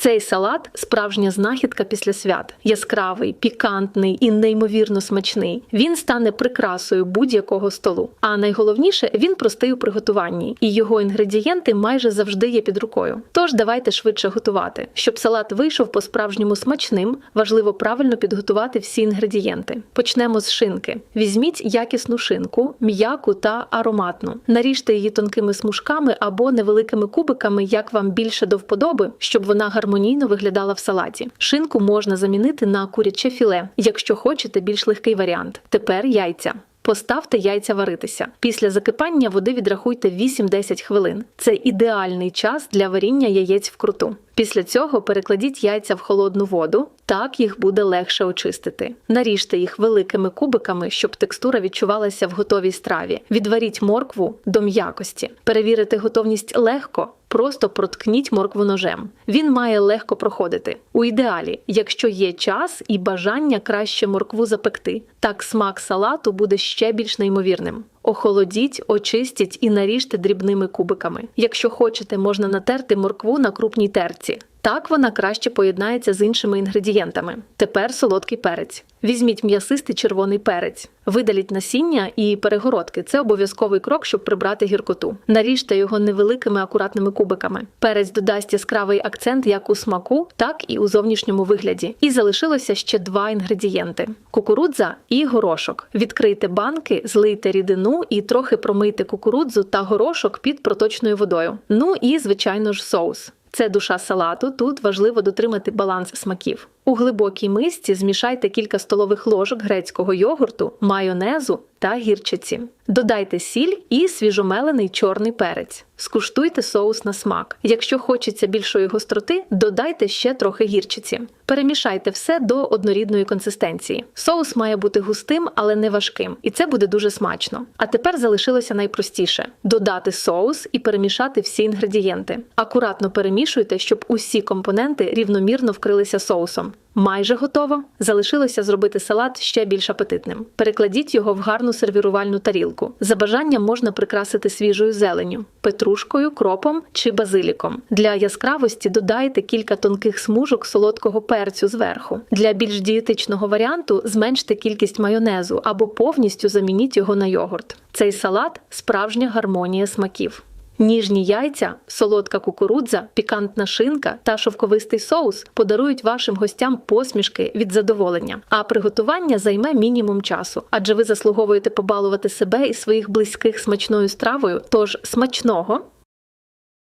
Цей салат справжня знахідка після свят, яскравий, пікантний і неймовірно смачний. Він стане прикрасою будь-якого столу. А найголовніше, він простий у приготуванні, і його інгредієнти майже завжди є під рукою. Тож давайте швидше готувати. Щоб салат вийшов по-справжньому смачним, важливо правильно підготувати всі інгредієнти. Почнемо з шинки. Візьміть якісну шинку, м'яку та ароматну. Наріжте її тонкими смужками або невеликими кубиками, як вам більше до вподоби, щоб вона гармонійно виглядала в салаті. Шинку можна замінити на куряче філе, якщо хочете більш легкий варіант. Тепер яйця. Поставте яйця варитися. Після закипання води відрахуйте 8-10 хвилин. Це ідеальний час для варіння яєць вкруту. Після цього перекладіть яйця в холодну воду, так їх буде легше очистити. Наріжте їх великими кубиками, щоб текстура відчувалася в готовій страві. Відваріть моркву до м'якості. Перевірити готовність легко. Просто проткніть моркву ножем. Він має легко проходити. У ідеалі, якщо є час і бажання краще моркву запекти, так смак салату буде ще більш неймовірним. Охолодіть, очистіть і наріжте дрібними кубиками. Якщо хочете, можна натерти моркву на крупній терці. Так вона краще поєднається з іншими інгредієнтами. Тепер солодкий перець. Візьміть м'ясистий червоний перець, видаліть насіння і перегородки. Це обов'язковий крок, щоб прибрати гіркоту. Наріжте його невеликими акуратними кубиками. Перець додасть яскравий акцент як у смаку, так і у зовнішньому вигляді. І залишилося ще два інгредієнти: кукурудза і горошок. Відкрийте банки, злийте рідину і трохи промийте кукурудзу та горошок під проточною водою. Ну і звичайно ж соус. Це душа салату. Тут важливо дотримати баланс смаків. У глибокій мисці змішайте кілька столових ложок грецького йогурту, майонезу та гірчиці. Додайте сіль і свіжомелений чорний перець. Скуштуйте соус на смак. Якщо хочеться більшої гостроти, додайте ще трохи гірчиці. Перемішайте все до однорідної консистенції. Соус має бути густим, але не важким, і це буде дуже смачно. А тепер залишилося найпростіше: додати соус і перемішати всі інгредієнти. Акуратно перемішуйте, щоб усі компоненти рівномірно вкрилися соусом. Майже готово. Залишилося зробити салат ще більш апетитним. Перекладіть його в гарну сервірувальну тарілку. За бажанням можна прикрасити свіжою зеленню, петрушкою, кропом чи базиліком. Для яскравості додайте кілька тонких смужок солодкого перцю зверху. Для більш дієтичного варіанту зменште кількість майонезу або повністю замініть його на йогурт. Цей салат справжня гармонія смаків. Ніжні яйця, солодка кукурудза, пікантна шинка та шовковистий соус подарують вашим гостям посмішки від задоволення. А приготування займе мінімум часу, адже ви заслуговуєте побалувати себе і своїх близьких смачною стравою. Тож смачного